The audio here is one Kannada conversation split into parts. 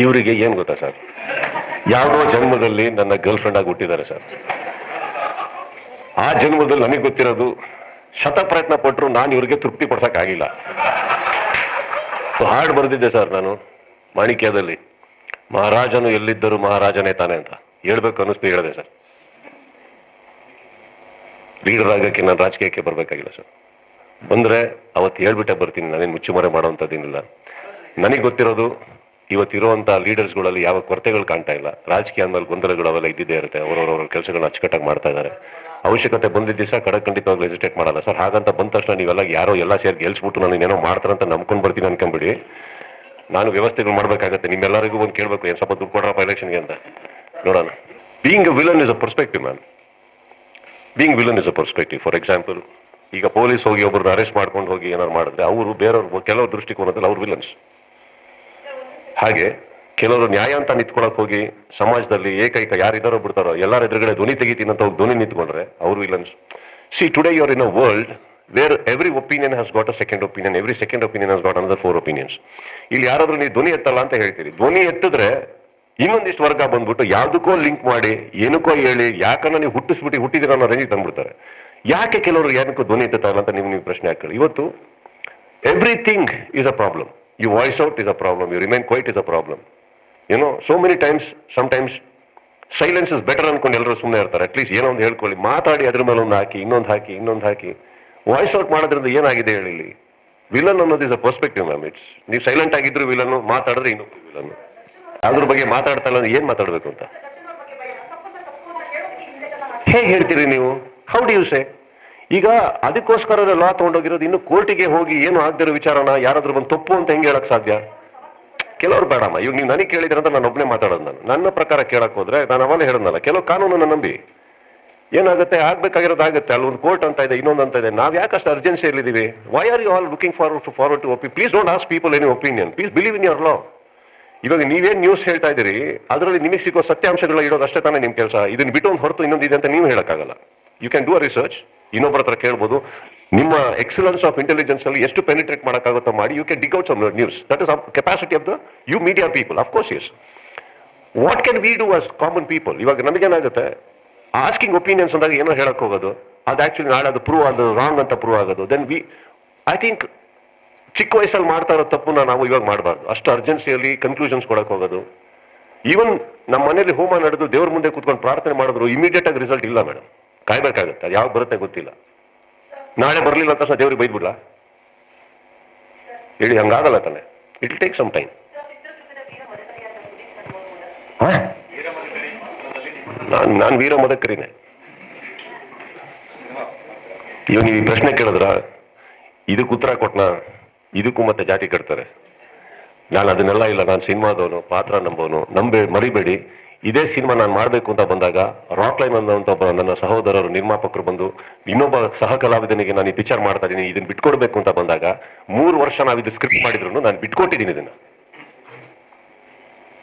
ಇವರಿಗೆ ಏನ್ ಗೊತ್ತಾ ಸರ್? ಯಾವುದೋ ಜನ್ಮದಲ್ಲಿ ನನ್ನ ಗರ್ಲ್ ಫ್ರೆಂಡ್ ಆಗಿ ಹುಟ್ಟಿದ್ದಾರೆ ಸರ್. ಆ ಜನ್ಮದಲ್ಲಿ ನನಗೆ ಗೊತ್ತಿರೋದು, ಶತ ಪ್ರಯತ್ನ ಪಟ್ಟರು ನಾನು ಇವರಿಗೆ ತೃಪ್ತಿ ಆಗಿಲ್ಲ. ಹಾಡು ಬರೆದಿದ್ದೆ ಸರ್ ನಾನು, ಮಾಣಿಕ್ಯದಲ್ಲಿ. ಮಹಾರಾಜನು ಎಲ್ಲಿದ್ದರು ಮಹಾರಾಜನೇ ತಾನೆ ಅಂತ. ಹೇಳ್ಬೇಕು ಅನ್ನಿಸ್ತು, ಹೇಳಿದೆ ಸರ್. ಲೀಡರ್ ಆಗಕ್ಕೆ ನಾನು ರಾಜಕೀಯಕ್ಕೆ ಬರಬೇಕಾಗಿಲ್ಲ ಸರ್. ಬಂದ್ರೆ ಅವತ್ತು ಹೇಳ್ಬಿಟ್ಟೆ ಬರ್ತೀನಿ, ನಾನೇನು ಮುಚ್ಚುಮರೆ ಮಾಡೋವಂಥದ್ದೇನಿಲ್ಲ ನನಗೆ ಗೊತ್ತಿರೋದು ಇವತ್ತಿರುವಂತ ಲೀಡರ್ಸ್ಗಳಲ್ಲಿ ಯಾವ ಕೊರತೆಗಳು ಕಾಣ್ತಾ ಇಲ್ಲ. ರಾಜಕೀಯ ಅಂದ್ಮೇಲೆ ಗೊಂದಲಗಳು ಅವೆಲ್ಲ ಇದ್ದಿದ್ದೇ ಇರುತ್ತೆ. ಅವರವರ ಕೆಲಸಗಳನ್ನ ಅಚ್ಚುಕಟ್ಟಾಗಿ ಮಾಡ್ತಾ ಇದ್ದಾರೆ. ಅವಶ್ಯಕತೆ ಬಂದಿದ್ದ ದಿವಸ ಖಂಡಿತವಾಗ್ಲೂ ಹೆಸಿಟೇಟ್ ಮಾಡಲ್ಲ. ಸರ್, ಹಾಗಂತ ಬಂದ ತಕ್ಷಣ ನೀವೆಲ್ಲ ಯಾರೋ ಎಲ್ಲ ಸೇರಿ ಗೆಲ್ಸ್ಬಿಟ್ಟು ನಾನು ಏನೋ ಮಾಡ್ತಾರಂತ ನಂಬ್ಕೊಂಡು ಬರ್ತೀನಿ ಅನ್ಕೊಂಬಿಡಿ. ನಾನು ವ್ಯವಸ್ಥೆಗಳು ಮಾಡ್ಬೇಕಾಗತ್ತೆ. ನಿಮ್ಮೆಲ್ಲರಿಗೂ ಒಂದು ಕೇಳಬೇಕು. ಏನು ಸ್ವಲ್ಪ ದುಡ್ಡು ಕೊಡ್ರಪ್ಪ ಎಲೆಕ್ಷನ್ಗೆ ಅಂತ. ನೋಡೋಣ. Being villain is a perspective man being villain is a perspective for example ಈಗ ಪೊಲೀಸ್ ಹೋಗಿ ಒಬ್ಬರನ್ನ ಅರೆಸ್ಟ್ ಮಾಡ್ಕೊಂಡು ಹೋಗಿ ಏನಾರು ಮಾಡಿದ್ರೆ, ಅವರು ಬೇರೆಯವ್ರು ಕೆಲವು ದೃಷ್ಟಿಕೋನದಲ್ಲಿ ಅವ್ರು ವಿಲನ್ಸ್ ಹಾಗೆ ಕೆಲವರು ನ್ಯಾಯ ಅಂತ ನಿಂತ್ಕೊಳಕ್ ಹೋಗಿ ಸಮಾಜದಲ್ಲಿ ಏಕೈಕ ಯಾರಿದಾರೋ ಬಿಡ್ತಾರೋ, ಎಲ್ಲರ ಎದುರುಗಡೆ ಧ್ವನಿ ತೆಗಿತೀನಿ ಅಂತ ಹೋಗಿ ಧ್ವನಿ ನಿಂತ್ಕೊಂಡ್ರೆ ಅವರು villains see today your in a world where every opinion has got a second opinion every second opinion has got another four opinions ಇಲ್ಲಿ ಯಾರಾದ್ರೂ ನೀವು ಧ್ವನಿ ಎತ್ತಲ್ಲ ಅಂತ ಹೇಳ್ತೀರಿ. ಧ್ವನಿ ಎತ್ತಿದ್ರೆ ಇನ್ನೊಂದಿಷ್ಟು ವರ್ಗ ಬಂದ್ಬಿಟ್ಟು ಯಾವುದಕ್ಕೋ ಲಿಂಕ್ ಮಾಡಿ, ಏನಕ್ಕೋ ಹೇಳಿ, ಯಾಕನ್ನ ನೀವು ಹುಟ್ಟಿಸ್ಬಿಟ್ಟು ಹುಟ್ಟಿದಿರ ಅನ್ನೋ ರೇಂಜಿಗೆ ತಂದ್ಬಿಡ್ತಾರೆ. ಯಾಕೆ ಕೆಲವರು ಏನಕ್ಕೂ ಧ್ವನಿ ಎತ್ತಲ್ಲ ಅಂತ ನೀವು ನೀವು ಪ್ರಶ್ನೆ ಹಾಕಿ ಇವತ್ತು everything is a problem. You voice out is a problem. You remain quiet is a problem. You so so times sometimes silence is better ಅನ್ಕೊಂಡು ಎಲ್ಲರೂ ಸುಮ್ಮನೆ ಇರ್ತಾರೆ. ಅಟ್ಲೀಸ್ಟ್ ಏನೋ ಒಂದು ಹೇಳ್ಕೊಳ್ಳಿ. ಮಾತಾಡಿ ಅದ್ರ ಮೇಲೆ ಒಂದು ಹಾಕಿ, ಇನ್ನೊಂದು ಹಾಕಿ ಇನ್ನೊಂದು ಹಾಕಿ. ವಾಯ್ಸ್ ಔಟ್ ಮಾಡೋದ್ರಿಂದ ಏನಾಗಿದೆ ಹೇಳಿ ಇಲ್ಲಿ? ವಿಲನ್ ಅನ್ನೋದು is a perspective ma'am it's ನೀವು ಸೈಲೆಂಟ್ ಆಗಿದ್ರು ವಿಲನ್ನು ಮಾತಾಡಿದ್ರೆ ಇನ್ನೊಬ್ಬರು ವಿಲನ್ ಅದ್ರ ಬಗ್ಗೆ ಮಾತಾಡ್ತಾ ಇಲ್ಲ ಏನ್ ಮಾತಾಡ್ಬೇಕು ಅಂತ? ಹೇಗೆ ಹೇಳ್ತೀರಿ ನೀವು? ಹೌ ಡು ಯು ಸೇ ಈಗ ಅದಕ್ಕೋಸ್ಕರ ಲಾ ತಗೊಂಡೋಗಿರೋದು ಇನ್ನು ಕೋರ್ಟಿಗೆ ಹೋಗಿ ಏನು ಆಗದಿರೋ ವಿಚಾರನ ಯಾರಾದ್ರೂ ಬಂದು ತಪ್ಪು ಅಂತ ಹೆಂಗೆ ಹೇಳಕ್ ಸಾಧ್ಯ? ಕೆಲವರು ಬೇಡಮ್ಮ. ಇವಾಗ ನೀವು ನನಗೆ ಕೇಳಿದ್ರೆ ಅಂತ ನಾನು ಒಬ್ಬನೇ ಮಾತಾಡೋದು ನಾನು. ನನ್ನ ಪ್ರಕಾರ ಕೇಳಕ್ ಹೋದ್ರೆ ನಾನು ಅವಾಗ ಹೇಳೋದಲ್ಲ, ಕೆಲವು ಕಾನೂನನ್ನು ನಂಬಿ. ಏನಾಗುತ್ತೆ? ಆಗ್ಬೇಕಾಗಿರೋದು ಆಗುತ್ತೆ. ಅಲ್ಲಿ ಒಂದು ಕೋರ್ಟ್ ಅಂತ ಇದೆ, ಇನ್ನೊಂದು ಅಂತ ಇದೆ. ನಾವು ಯಾಕೆ urgency ಅರ್ಜೆನ್ಸಿಯಲ್ಲಿದ್ದೀವಿ why are you all looking forward to forward to OP please don't ask people any opinion please believe in your law ಇವಾಗ ನೀವೇನು ನ್ಯೂಸ್ ಹೇಳ್ತಾ ಇದ್ದೀರಿ? ಅದರಲ್ಲಿ ನಿಮಗೆ ಸಿಗೋ ಸತ್ಯಾಂಶಗಳು ಇಡೋದು ಅಷ್ಟೇ ತಾನೇ ನಿಮ್ಮ ಕೆಲಸ. ಇದನ್ನು ಬಿಟ್ಟು ಒಂದು ಹೊರತು ಇನ್ನೊಂದು ಇದೆ ಅಂತ ನೀವು ಹೇಳೋಕ್ಕಾಗಲ್ಲ. You can do a research ಇನ್ನೊಬ್ಬರ ಹತ್ರ ಕೇಳ್ಬೋದು, ನಿಮ್ಮ ಎಕ್ಸಲೆನ್ಸ್ ಆಫ್ ಇಂಟೆಲಿಜೆನ್ಸ್ ಅಲ್ಲಿ ಎಷ್ಟು ಪೆನಿಟ್ರೇಟ್ ಮಾಡೋಕ್ಕಾಗುತ್ತೋ ಮಾಡಿ you can dig out some news that is capacity of the you media people of course yes what can we do as common people ಇವಾಗ ನಮಗೇನಾಗುತ್ತೆ ಆಸ್ಕಿಂಗ್ ಒಪಿನಿಯನ್ಸ್ ಅಂದಾಗ ಏನೋ ಹೇಳಕ್ ಹೋಗೋದು. ಅದು ಆಕ್ಚುಲಿ ನಾಳೆ ಅದು ಪ್ರೂವ್ ಅದು ರಾಂಗ್ ಅಂತ ಪ್ರೂವ್ ಆಗೋದು. ದೆನ್ ವಿ ಐ ಥಿಂಕ್ ಚಿಕ್ಕ ವಯಸ್ಸಲ್ಲಿ ಮಾಡ್ತಾ ಇರೋ ತಪ್ಪನ್ನ ನಾವು ಇವಾಗ ಮಾಡಬಾರ್ದು. ಅಷ್ಟು ಅರ್ಜೆನ್ಸಿಯಲ್ಲಿ ಕನ್ಕ್ಲೂಷನ್ಸ್ ಕೊಡಕ್ ಹೋಗೋದು. ಈವನ್ ನಮ್ಮ ಮನೇಲಿ ಹೋಮ ನಡೆದು ದೇವ್ರ ಮುಂದೆ ಕೂತ್ಕೊಂಡು ಪ್ರಾರ್ಥನೆ ಮಾಡಿದ್ರು ಇಮಿಡಿಯೇಟ್ ಆಗಿ ರಿಸಲ್ಟ್ ಇಲ್ಲ ಮೇಡಮ್ ಕಾಯ್ಬೇಕಾಗುತ್ತೆ. ಅದು ಯಾವಾಗ ಬರುತ್ತೆ ಗೊತ್ತಿಲ್ಲ. ನಾಳೆ ಬರಲಿಲ್ಲ ಅಂತ ತಕ್ಷಣ ದೇವ್ರಿಗೆ ಬೈದ್ಬಿಡ್ಲ? ಹೇಳಿ, ಹಂಗಾಗಲ್ಲ ತಾನೆ. ಇಟ್ ಟೇಕ್ ಸಮ್ ಟೈಮ್ ನಾನು ನಾನು ವೀರ ಮದಕರಿನೇ. ಇವಾಗ ನೀವು ಈ ಪ್ರಶ್ನೆ ಕೇಳಿದ್ರ? ಇದಕ್ಕೆ ಉತ್ತರ ಕೊಟ್ಟನ ಇದಕ್ಕೂ ಮತ್ತೆ ಜಾತಿ ಕಟ್ತಾರೆ. ನಾನು ಅದನ್ನೆಲ್ಲ ಇಲ್ಲ. ನಾನು ಸಿನಿಮಾದವನು, ಪಾತ್ರ ನಂಬೋನು ನಂಬೆ, ಮರಿಬೇಡಿ. ಇದೇ ಸಿನಿಮಾ ನಾನು ಮಾಡಬೇಕು ಅಂತ ಬಂದಾಗ ರಾಕ್ ಲೈನ್ ಅನ್ನೋಂಥ ನನ್ನ ಸಹೋದರರು, ನಿರ್ಮಾಪಕರು ಬಂದು, ಇನ್ನೊಬ್ಬ ಸಹ ಕಲಾವಿದನಿಗೆ ನಾನು ಈ ಪಿಕ್ಚರ್ ಮಾಡ್ತಾ ಇದ್ದೀನಿ, ಇದನ್ನ ಬಿಟ್ಕೊಡ್ಬೇಕು ಅಂತ ಬಂದಾಗ, ಮೂರು ವರ್ಷ ನಾವು ಇದು ಸ್ಕ್ರಿಪ್ಟ್ ಮಾಡಿದ್ರು ನಾನು ಬಿಟ್ಕೊಟ್ಟಿದ್ದೀನಿ ಇದನ್ನ.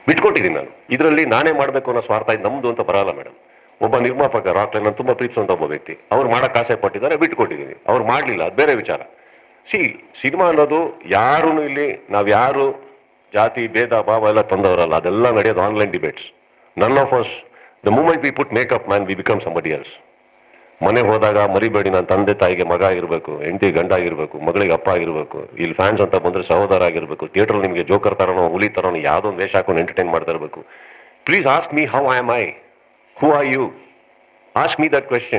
ಬಿಟ್ಕೊಟ್ಟಿದ್ದೀನಿ ನಾನು. ಇದರಲ್ಲಿ ನಾನೇ ಮಾಡಬೇಕು ಅನ್ನೋ ಸ್ವಾರ್ಥ ಇದು ನಮ್ದು ಅಂತ ಬರಲ್ಲ ಮೇಡಮ್ ಒಬ್ಬ ನಿರ್ಮಾಪಕ ರಾಕ್ ಲೈನ್ ತುಂಬಾ ಪ್ರೀತಿಸುವಂತ ಒಬ್ಬ ವ್ಯಕ್ತಿ, ಅವ್ರು ಮಾಡಕ್ ಆಸೆ ಪಟ್ಟಿದ್ದಾರೆ, ಬಿಟ್ಕೊಟ್ಟಿದ್ದೀನಿ. ಅವ್ರು ಮಾಡಲಿಲ್ಲ, ಅದು ಬೇರೆ ವಿಚಾರ. ಸಿ, ಸಿನಿಮಾ ಅನ್ನೋದು ಯಾರು ಇಲ್ಲಿ, ನಾವು ಯಾರು ಜಾತಿ, ಭೇದ, ಭಾವ ಎಲ್ಲ ತಂದವರಲ್ಲ, ಅದೆಲ್ಲ ನಡೆಯೋದು online debates none of us the moment we put makeup man we become somebody else ಮನೆಗೆ ಹೋದಾಗ ಮರಿಬೇಡಿ ನನ್ನ ತಂದೆ ತಾಯಿಗೆ ಮಗ ಆಗಿರಬೇಕು, ಹೆಂಡತಿ ಗಂಡ ಆಗಿರಬೇಕು, ಮಗಳಿಗೆ ಅಪ್ಪ ಆಗಿರ್ಬೇಕು, ಇಲ್ಲಿ ಫ್ಯಾನ್ಸ್ ಅಂತ ಬಂದ್ರೆ ಸಹೋದರ ಆಗಿರಬೇಕು ಥಿಯೇಟರ್ ನಿಮಗೆ ಜೋಕರ್ ತರೋಣ ಹುಲಿ ತರೋಣ ಯಾವುದೋ ವೇಷ ಹಾಕೊಂಡು ಎಂಟರ್ಟೈನ್ ಮಾಡ್ತಾ ಇರಬೇಕು. Please ask me how I am I who are you ask me that question